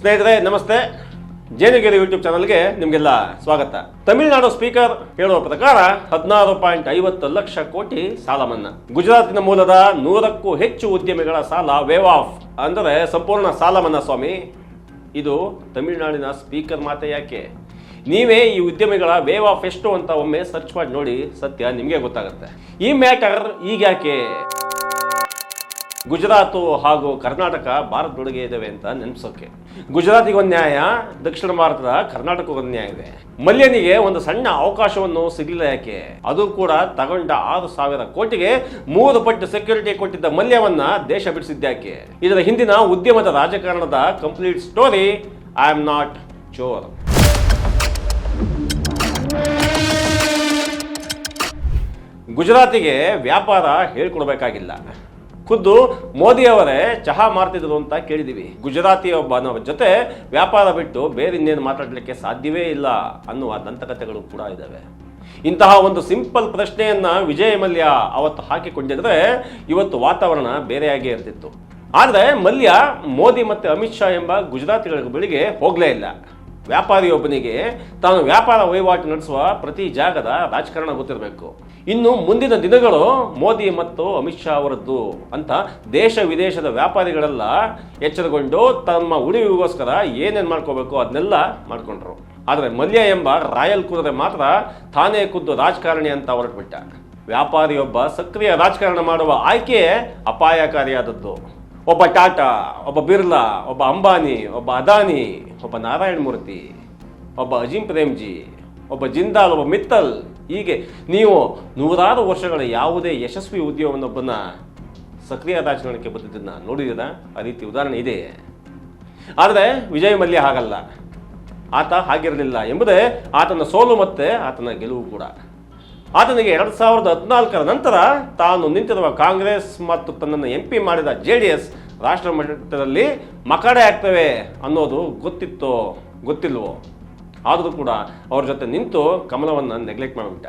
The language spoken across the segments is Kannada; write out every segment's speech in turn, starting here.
ಸ್ನೇಹಿತರೆ, ನಮಸ್ತೆ. ಜೇನುಗೆರೆ ಯೂಟ್ಯೂಬ್ ಚಾನಲ್ಗೆ ನಿಮಗೆಲ್ಲ ಸ್ವಾಗತ. ತಮಿಳುನಾಡು ಸ್ಪೀಕರ್ ಹೇಳುವ ಪ್ರಕಾರ ಹದಿನಾರು ಪಾಯಿಂಟ್ ಐವತ್ತು ಲಕ್ಷ ಕೋಟಿ ಸಾಲ ಮನ್ನಾ. ಗುಜರಾತಿನ ಮೂಲದ ನೂರಕ್ಕೂ ಹೆಚ್ಚು ಉದ್ಯಮಿಗಳ ಸಾಲ ವೇವ್ ಆಫ್ ಅಂದರೆ ಸಂಪೂರ್ಣ ಸಾಲ ಮನ್ನಾ ಸ್ವಾಮಿ. ಇದು ತಮಿಳುನಾಡಿನ ಸ್ಪೀಕರ್ ಮಾತೆ ಯಾಕೆ? ನೀವೇ ಈ ಉದ್ಯಮಿಗಳ ವೇವ್ ಆಫ್ ಎಷ್ಟು ಅಂತ ಒಮ್ಮೆ ಸರ್ಚ್ ಮಾಡಿ ನೋಡಿ ಸತ್ಯ ನಿಮಗೆ ಗೊತ್ತಾಗುತ್ತೆ. ಈ ಮ್ಯಾಟರ್ ಈಗ ಯಾಕೆ? ಗುಜರಾತು ಹಾಗೂ ಕರ್ನಾಟಕ ಭಾರತದೊಳಗೆ ಇದ್ದಾವೆ ಅಂತ ನೆನಪಿಸೋಕೆ ಗುಜರಾತಿಗೆ ಒಂದು ನ್ಯಾಯ, ದಕ್ಷಿಣ ಭಾರತದ ಕರ್ನಾಟಕಕ್ಕೆ ನ್ಯಾಯ ಇದೆ. ಮಲ್ಯನಿಗೆ ಒಂದು ಸಣ್ಣ ಅವಕಾಶವನ್ನು ಸಿಗಲಿಲ್ಲ ಯಾಕೆ? ಅದು ಕೂಡ ತಗೊಂಡ ಆರು ಸಾವಿರ ಕೋಟಿಗೆ ಮೂರು ಪಟ್ಟು ಸೆಕ್ಯೂರಿಟಿ ಕೊಟ್ಟಿದ್ದ ಮಲ್ಯವನ್ನ ದೇಶ ಬಿಡಿಸಿದ್ಯಾಕೆ ಇದರ ಹಿಂದಿನ ಉದ್ಯಮದ ರಾಜಕಾರಣದ complete story, I am not ಚೋರ್ ಗುಜರಾತಿಗೆ ವ್ಯಾಪಾರ ಹೇಳ್ಕೊಡ್ಬೇಕಾಗಿಲ್ಲ. ಖುದ್ದು ಮೋದಿಯವರೇ ಚಹಾ ಮಾರ್ತಿದ್ರು ಅಂತ ಕೇಳಿದೀವಿ ಗುಜರಾತಿ ಒಬ್ಬನ ಜೊತೆ ವ್ಯಾಪಾರ ಬಿಟ್ಟು ಬೇರೆ ಇನ್ನೇನು ಮಾತಾಡಲಿಕ್ಕೆ ಸಾಧ್ಯವೇ ಇಲ್ಲ ಅನ್ನುವ ದಂತಕಥೆಗಳು ಕೂಡ ಇದ್ದಾವೆ ಇಂತಹ ಒಂದು ಸಿಂಪಲ್ ಪ್ರಶ್ನೆಯನ್ನ ವಿಜಯ ಮಲ್ಯ ಅವತ್ತು ಹಾಕಿಕೊಂಡಿದ್ರೆ ಇವತ್ತು ವಾತಾವರಣ ಬೇರೆಯಾಗೇ ಇರ್ತಿತ್ತು. ಆದರೆ ಮಲ್ಯ ಮೋದಿ ಮತ್ತೆ ಅಮಿತ್ ಶಾ ಎಂಬ ಗುಜರಾತಿಗಳ ಬಳಿಗೆ ಹೋಗಲೇ ಇಲ್ಲ. ವ್ಯಾಪಾರಿಯೊಬ್ಬನಿಗೆ ತಾನು ವ್ಯಾಪಾರ ವಹಿವಾಟು ನಡೆಸುವ ಪ್ರತಿ ಜಾಗದ ರಾಜಕಾರಣ ಗೊತ್ತಿರಬೇಕು. ಇನ್ನು ಮುಂದಿನ ದಿನಗಳು ಮೋದಿ ಮತ್ತು ಅಮಿತ್ ಶಾ ಅವರದ್ದು ಅಂತ ದೇಶ ವಿದೇಶದ ವ್ಯಾಪಾರಿಗಳೆಲ್ಲ ಎಚ್ಚರಗೊಂಡು ತಮ್ಮ ಉಳಿವಿಗೋಸ್ಕರ ಏನೇನು ಮಾಡ್ಕೋಬೇಕು ಅದನ್ನೆಲ್ಲ ಮಾಡ್ಕೊಂಡ್ರು. ಆದರೆ ಮಲ್ಯ ಎಂಬ ರಾಯಲ್ ಕುದುರೆ ಮಾತ್ರ ತಾನೇ ಖುದ್ದು ರಾಜಕಾರಣಿ ಅಂತ ಹೊರಟುಬಿಟ್ಟ. ವ್ಯಾಪಾರಿಯೊಬ್ಬ ಸಕ್ರಿಯ ರಾಜಕಾರಣ ಮಾಡುವ ಆಯ್ಕೆ ಅಪಾಯಕಾರಿಯಾದದ್ದು. ಒಬ್ಬ ಟಾಟಾ, ಒಬ್ಬ ಬಿರ್ಲಾ, ಒಬ್ಬ ಅಂಬಾನಿ, ಒಬ್ಬ ಅದಾನಿ, ಒಬ್ಬ ನಾರಾಯಣ ಮೂರ್ತಿ, ಒಬ್ಬ ಅಜಿಂ ಪ್ರೇಮ್ಜಿ, ಒಬ್ಬ ಜಿಂದಾಲ್, ಒಬ್ಬ ಮಿತ್ತಲ್. ಹೀಗೆ ನೀವು ನೂರಾರು ವರ್ಷಗಳ ಯಾವುದೇ ಯಶಸ್ವಿ ಉದ್ಯಮವನ್ನೊಬ್ಬನ ಸಕ್ರಿಯ ರಾಜಕಾರಣಕ್ಕೆ ಬಂದಿದ್ದನ್ನು ನೋಡಿದ್ದೀರಾ? ಆ ರೀತಿ ಉದಾಹರಣೆ ಇದೆ. ಆದರೆ ವಿಜಯ್ ಮಲ್ಯ ಹಾಗಲ್ಲ. ಆತ ಹಾಗಿರಲಿಲ್ಲ ಎಂಬುದೇ ಆತನ ಸೋಲು ಮತ್ತೆ ಆತನ ಗೆಲುವು ಕೂಡ. ಆತನಿಗೆ ಎರಡು ಸಾವಿರದ ಹದಿನಾಲ್ಕರ ನಂತರ ತಾನು ನಿಂತಿರುವ ಕಾಂಗ್ರೆಸ್ ಮತ್ತು ತನ್ನನ್ನು ಎಂ ಪಿ ಮಾಡಿದ ಜೆ ಡಿ ಎಸ್ ರಾಷ್ಟ್ರ ಮಟ್ಟದಲ್ಲಿ ಮಕಡೆ ಆಗ್ತವೆ ಅನ್ನೋದು ಗೊತ್ತಿತ್ತು ಗೊತ್ತಿಲ್ವೋ? ಆದರೂ ಕೂಡ ಅವ್ರ ಜೊತೆ ನಿಂತು ಕಮಲವನ್ನು ನೆಗ್ಲೆಕ್ಟ್ ಮಾಡಿಬಿಟ್ಟ.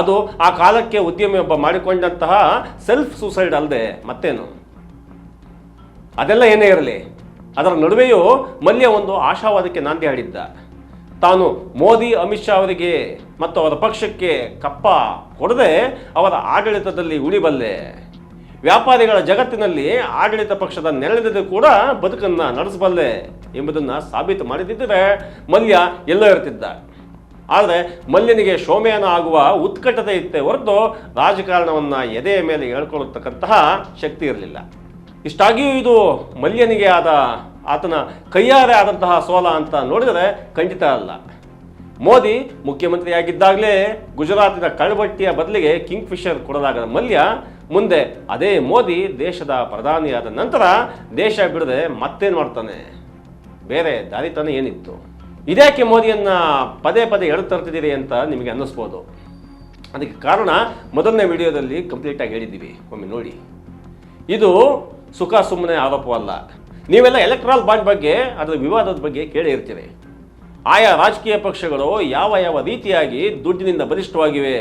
ಅದು ಆ ಕಾಲಕ್ಕೆ ಉದ್ಯಮಿಯೊಬ್ಬ ಮಾಡಿಕೊಂಡಂತಹ ಸೆಲ್ಫ್ ಸೂಸೈಡ್ ಅಲ್ಲದೆ ಮತ್ತೇನು? ಅದೆಲ್ಲ ಏನೇ ಇರಲಿ, ಅದರ ನಡುವೆಯೂ ಮಲ್ಯ ಒಂದು ಆಶಾವಾದಕ್ಕೆ ನಾಂದಿ ಹಾಡಿದ್ದ. ತಾನು ಮೋದಿ, ಅಮಿತ್ ಶಾ ಅವರಿಗೆ ಮತ್ತು ಅವರ ಪಕ್ಷಕ್ಕೆ ಕಪ್ಪ ಕೊಡದೆ ಅವರ ಆಡಳಿತದಲ್ಲಿ ಉಳಿಬಲ್ಲೆ. ವ್ಯಾಪಾರಿಗಳ ಜಗತ್ತಿನಲ್ಲಿ ಆಡಳಿತ ಪಕ್ಷದ ನೆರಳಿದ್ದು ಕೂಡ ಬದುಕನ್ನು ನಡೆಸಬಲ್ಲೆ ಎಂಬುದನ್ನು ಸಾಬೀತು ಮಾಡಿದ್ದರೆ ಮಲ್ಯ ಎಲ್ಲೋ ಇರ್ತಿದ್ದ. ಆದರೆ ಮಲ್ಯನಿಗೆ ಶೋಮೇನ ಆಗುವ ಉತ್ಕಟತೆ ಇತ್ತೆ ಹೊರತು ರಾಜಕಾರಣವನ್ನು ಎದೆಯ ಮೇಲೆ ಹೇಳ್ಕೊಳ್ಳತಕ್ಕಂತಹ ಶಕ್ತಿ ಇರಲಿಲ್ಲ. ಇಷ್ಟಾಗಿಯೂ ಇದು ಮಲ್ಯನಿಗೆ ಆದ ಆತನ ಕೈಯಾರೆ ಆದಂತಹ ಸೋಲ ಅಂತ ನೋಡಿದರೆ ಖಂಡಿತ ಅಲ್ಲ. ಮೋದಿ ಮುಖ್ಯಮಂತ್ರಿಯಾಗಿದ್ದಾಗಲೇ ಗುಜರಾತಿನ ಕಳ್ಬಟ್ಟಿಯ ಬದಲಿಗೆ ಕಿಂಗ್ ಫಿಶರ್ ಕೊಡಲಾಗದ ಮಲ್ಯ ಮುಂದೆ ಅದೇ ಮೋದಿ ದೇಶದ ಪ್ರಧಾನಿಯಾದ ನಂತರ ದೇಶ ಬಿಡದೆ ಮತ್ತೇನು ಮಾಡ್ತಾನೆ ಬೇರೆ ದಾರಿ ತಾನೇ ಏನಿತ್ತು? ಇದ್ಯಾಕೆ ಮೋದಿಯನ್ನ ಪದೇ ಪದೇ ತರ್ತಿದ್ದೀರಿ ಅಂತ ನಿಮಗೆ ಅನ್ನಿಸ್ಬೋದು. ಅದಕ್ಕೆ ಕಾರಣ ಮೊದಲನೇ ವಿಡಿಯೋದಲ್ಲಿ ಕಂಪ್ಲೀಟಾಗಿ ಹೇಳಿದ್ದೀವಿ. ಒಮ್ಮೆ ನೋಡಿ. ಇದು ಸುಖ ಸುಮ್ಮನೆ ಆರೋಪವಲ್ಲ. ನೀವೆಲ್ಲ ಎಲೆಕ್ಟ್ರಾಲ್ ಬಾಂಡ್ ಬಗ್ಗೆ, ಅದರ ವಿವಾದದ ಬಗ್ಗೆ ಕೇಳಿ ಇರ್ತೀರಿ. ಆಯಾ ರಾಜಕೀಯ ಪಕ್ಷಗಳು ಯಾವ ಯಾವ ರೀತಿಯಾಗಿ ದುಡ್ಡಿನಿಂದ ಬಲಿಷ್ಠವಾಗಿವೆ,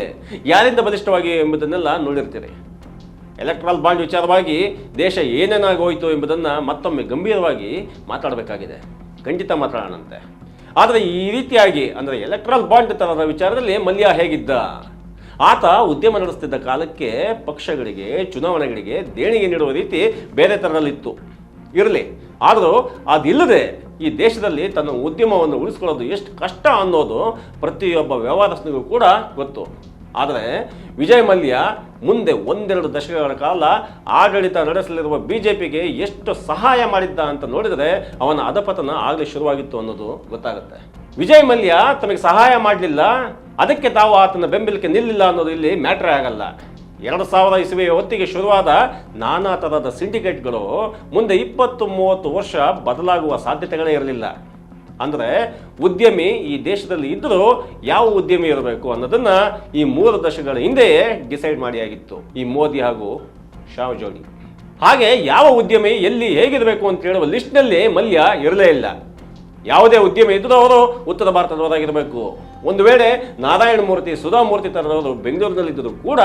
ಯಾರಿಂದ ಬಲಿಷ್ಠವಾಗಿವೆ ಎಂಬುದನ್ನೆಲ್ಲ ನೋಡಿರ್ತೀರಿ. ಎಲೆಕ್ಟ್ರಾಲ್ ಬಾಂಡ್ ವಿಚಾರವಾಗಿ ದೇಶ ಏನೇನಾಗೋಯಿತು ಎಂಬುದನ್ನು ಮತ್ತೊಮ್ಮೆ ಗಂಭೀರವಾಗಿ ಮಾತಾಡಬೇಕಾಗಿದೆ. ಖಂಡಿತ ಮಾತಾಡೋಣಂತೆ. ಆದರೆ ಈ ರೀತಿಯಾಗಿ, ಅಂದರೆ ಎಲೆಕ್ಟ್ರಾಲ್ ಬಾಂಡ್ ತರದ ವಿಚಾರದಲ್ಲಿ ಮಲ್ಯ ಹೇಗಿದ್ದ? ಆತ ಉದ್ಯಮ ನಡೆಸ್ತಿದ್ದ ಕಾಲಕ್ಕೆ ಪಕ್ಷಗಳಿಗೆ, ಚುನಾವಣೆಗಳಿಗೆ ದೇಣಿಗೆ ನೀಡುವ ರೀತಿ ಬೇರೆ ಥರದಲ್ಲಿತ್ತು ಇರಲಿ. ಆದರೂ ಅದಿಲ್ಲದೆ ಈ ದೇಶದಲ್ಲಿ ತನ್ನ ಉದ್ಯಮವನ್ನು ಉಳಿಸ್ಕೊಳ್ಳೋದು ಎಷ್ಟು ಕಷ್ಟ ಅನ್ನೋದು ಪ್ರತಿಯೊಬ್ಬ ವ್ಯವಹಾರಸ್ಥನಿಗೂ ಕೂಡ ಗೊತ್ತು. ಆದರೆ ವಿಜಯ್ ಮಲ್ಯ ಮುಂದೆ ಒಂದೆರಡು ದಶಕಗಳ ಕಾಲ ಆಡಳಿತ ನಡೆಸಲಿರುವ ಬಿ ಜೆ ಪಿಗೆ ಎಷ್ಟು ಸಹಾಯ ಮಾಡಿದ್ದ ಅಂತ ನೋಡಿದರೆ ಅವನ ಅಧಪತನ ಆಗಲೇ ಶುರುವಾಗಿತ್ತು ಅನ್ನೋದು ಗೊತ್ತಾಗುತ್ತೆ. ವಿಜಯ್ ಮಲ್ಯ ತಮಗೆ ಸಹಾಯ ಮಾಡಲಿಲ್ಲ. ಅದಕ್ಕೆ ತಾವು ಆತನ ಬೆಂಬಲಕ್ಕೆ ನಿಲ್ಲಿಲ್ಲ ಅನ್ನೋದು ಇಲ್ಲಿ ಮ್ಯಾಟ್ರೇ ಆಗಲ್ಲ. ಎರಡು ಸಾವಿರದ ಇಸವಿಯ ಹೊತ್ತಿಗೆ ಶುರುವಾದ ನಾನಾ ಥರದ ಸಿಂಡಿಕೇಟ್ಗಳು ಮುಂದೆ ಇಪ್ಪತ್ತು ಮೂವತ್ತು ವರ್ಷ ಬದಲಾಗುವ ಸಾಧ್ಯತೆಗಳೇ ಇರಲಿಲ್ಲ. ಅಂದರೆ ಉದ್ಯಮಿ ಈ ದೇಶದಲ್ಲಿ ಇದ್ದರೂ ಯಾವ ಉದ್ಯಮಿ ಇರಬೇಕು ಅನ್ನೋದನ್ನು ಈ ಮೂರು ದಶಕಗಳ ಹಿಂದೆಯೇ ಡಿಸೈಡ್ ಮಾಡಿ ಆಗಿತ್ತು ಈ ಮೋದಿ ಹಾಗೂ ಶಾವ್ ಜೋಡಿ ಹಾಗೆ ಯಾವ ಉದ್ಯಮಿ ಎಲ್ಲಿ ಹೇಗಿರಬೇಕು ಅಂತ ಹೇಳುವ ಲಿಸ್ಟ್ನಲ್ಲಿ ಮಲ್ಯ ಇರಲೇ ಇಲ್ಲ. ಯಾವುದೇ ಉದ್ಯಮಿ ಇದ್ದರೂ ಅವರು ಉತ್ತರ ಭಾರತದವರಾಗಿರಬೇಕು. ಒಂದು ವೇಳೆ ನಾರಾಯಣ ಮೂರ್ತಿ ಸುಧಾಮೂರ್ತಿ ತರದವರು ಬೆಂಗಳೂರಿನಲ್ಲಿದ್ದರೂ ಕೂಡ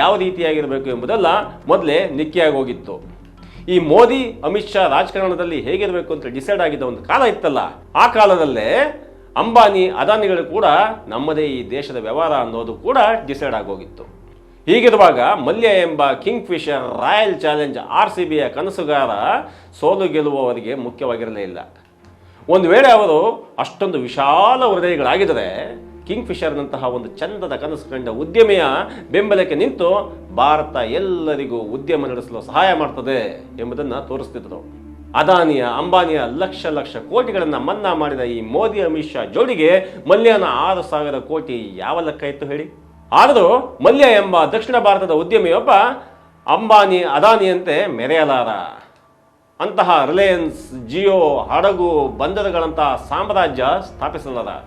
ಯಾವ ರೀತಿಯಾಗಿರಬೇಕು ಎಂಬುದೆಲ್ಲ ಮೊದಲೇ ನಿಕ್ಕಿಯಾಗಿ ಹೋಗಿತ್ತು. ಈ ಮೋದಿ, ಅಮಿತ್ ಶಾ ರಾಜಕಾರಣದಲ್ಲಿ ಹೇಗಿರಬೇಕು ಅಂತ ಡಿಸೈಡ್ ಆಗಿದ್ದ ಒಂದು ಕಾಲ ಇತ್ತಲ್ಲ, ಆ ಕಾಲದಲ್ಲೇ ಅಂಬಾನಿ, ಅದಾನಿಗಳು ಕೂಡ ನಮ್ಮದೇ ಈ ದೇಶದ ವ್ಯವಹಾರ ಅನ್ನೋದು ಕೂಡ ಡಿಸೈಡ್ ಆಗೋಗಿತ್ತು ಹೀಗಿರುವಾಗ ಮಲ್ಯ ಎಂಬ Kingfisher Royal Challenge R C ಬಿಯ ಕನಸುಗಾರ ಸೋಲು ಗೆಲ್ಲುವವರಿಗೆ ಮುಖ್ಯವಾಗಿರಲೇ ಇಲ್ಲ. ಒಂದು ವೇಳೆ ಅವರು ಅಷ್ಟೊಂದು ವಿಶಾಲ ಹೃದಯಗಳಾಗಿದ್ದರೆ ಕಿಂಗ್ ಫಿಶರ್ನಂತಹ ಒಂದು ಚಂದದ ಕನಸು ಕಂಡ ಉದ್ಯಮಿಯ ಬೆಂಬಲಕ್ಕೆ ನಿಂತು ಭಾರತ ಎಲ್ಲರಿಗೂ ಉದ್ಯಮ ನಡೆಸಲು ಸಹಾಯ ಮಾಡ್ತದೆ ಎಂಬುದನ್ನು ತೋರಿಸ್ತಿದ್ದರು ಅದಾನಿಯ, ಅಂಬಾನಿಯ ಲಕ್ಷ ಲಕ್ಷ ಕೋಟಿಗಳನ್ನು ಮನ್ನಾ ಮಾಡಿದ ಈ ಮೋದಿ ಅಮಿತ್ ಶಾ ಜೋಡಿಗೆ ಮಲ್ಯನ ಆರು ಸಾವಿರ ಕೋಟಿ ಯಾವ ಲೆಕ್ಕ ಇತ್ತು ಹೇಳಿ? ಆದರೂ ಮಲ್ಯ ಎಂಬ ದಕ್ಷಿಣ ಭಾರತದ ಉದ್ಯಮಿಯೊಬ್ಬ ಅಂಬಾನಿ, ಅದಾನಿಯಂತೆ ಮೆರೆಯಲಾರ ಅಂತಹ ರಿಲಯನ್ಸ್, ಜಿಯೋ, ಹಡಗು ಬಂದರುಗಳಂತಹ ಸಾಮ್ರಾಜ್ಯ ಸ್ಥಾಪಿಸಲದ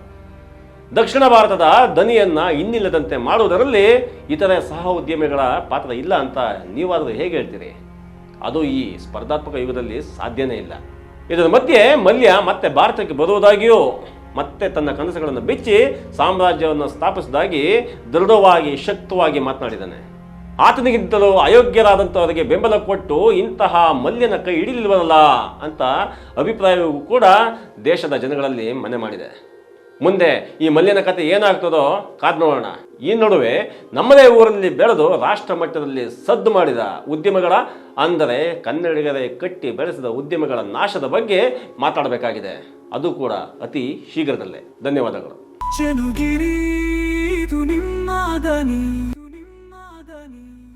ದಕ್ಷಿಣ ಭಾರತದ ದನಿಯನ್ನ ಇನ್ನಿಲ್ಲದಂತೆ ಮಾಡುವುದರಲ್ಲಿ ಇತರೆ ಸಹ ಉದ್ಯಮಿಗಳ ಪಾತ್ರ ಇಲ್ಲ ಅಂತ ನೀವಾದರೂ ಹೇಗೆ ಹೇಳ್ತೀರಿ? ಅದು ಈ ಸ್ಪರ್ಧಾತ್ಮಕ ಯುಗದಲ್ಲಿ ಸಾಧ್ಯನೇ ಇಲ್ಲ. ಇದರ ಮಧ್ಯೆ ಮಲ್ಯ ಮತ್ತೆ ಭಾರತಕ್ಕೆ ಬರುವುದಾಗಿಯೂ, ಮತ್ತೆ ತನ್ನ ಕನಸುಗಳನ್ನು ಬಿಚ್ಚಿ ಸಾಮ್ರಾಜ್ಯವನ್ನು ಸ್ಥಾಪಿಸುವುದಾಗಿ ದೃಢವಾಗಿ, ಶಕ್ತವಾಗಿ ಮಾತನಾಡಿದ್ದಾನೆ. ಆತನಿಗಿಂತಲೂ ಅಯೋಗ್ಯರಾದಂಥವರಿಗೆ ಬೆಂಬಲ ಕೊಟ್ಟು ಇಂತಹ ಮಲ್ಯನ ಕೈ ಹಿಡಿಲಿಲ್ವಲ್ಲ ಅಂತ ಅಭಿಪ್ರಾಯವೂ ಕೂಡ ದೇಶದ ಜನಗಳಲ್ಲಿ ಮನೆ ಮಾಡಿದೆ. ಮುಂದೆ ಈ ಮಲ್ಯನ ಕತೆ ಏನಾಗ್ತದೋ ಕಾದ್ ನೋಡೋಣ. ಈ ನಡುವೆ ನಮ್ಮದೇ ಊರಲ್ಲಿ ಬೆಳೆದು ರಾಷ್ಟ್ರ ಮಟ್ಟದಲ್ಲಿ ಸದ್ದು ಮಾಡಿದ ಉದ್ಯಮಗಳ, ಅಂದರೆ ಕನ್ನಡಿಗರೇ ಕಟ್ಟಿ ಬೆಳೆಸಿದ ಉದ್ಯಮಗಳ ನಾಶದ ಬಗ್ಗೆ ಮಾತಾಡಬೇಕಾಗಿದೆ. ಅದು ಕೂಡ ಅತಿ ಶೀಘ್ರದಲ್ಲೇ. ಧನ್ಯವಾದಗಳು.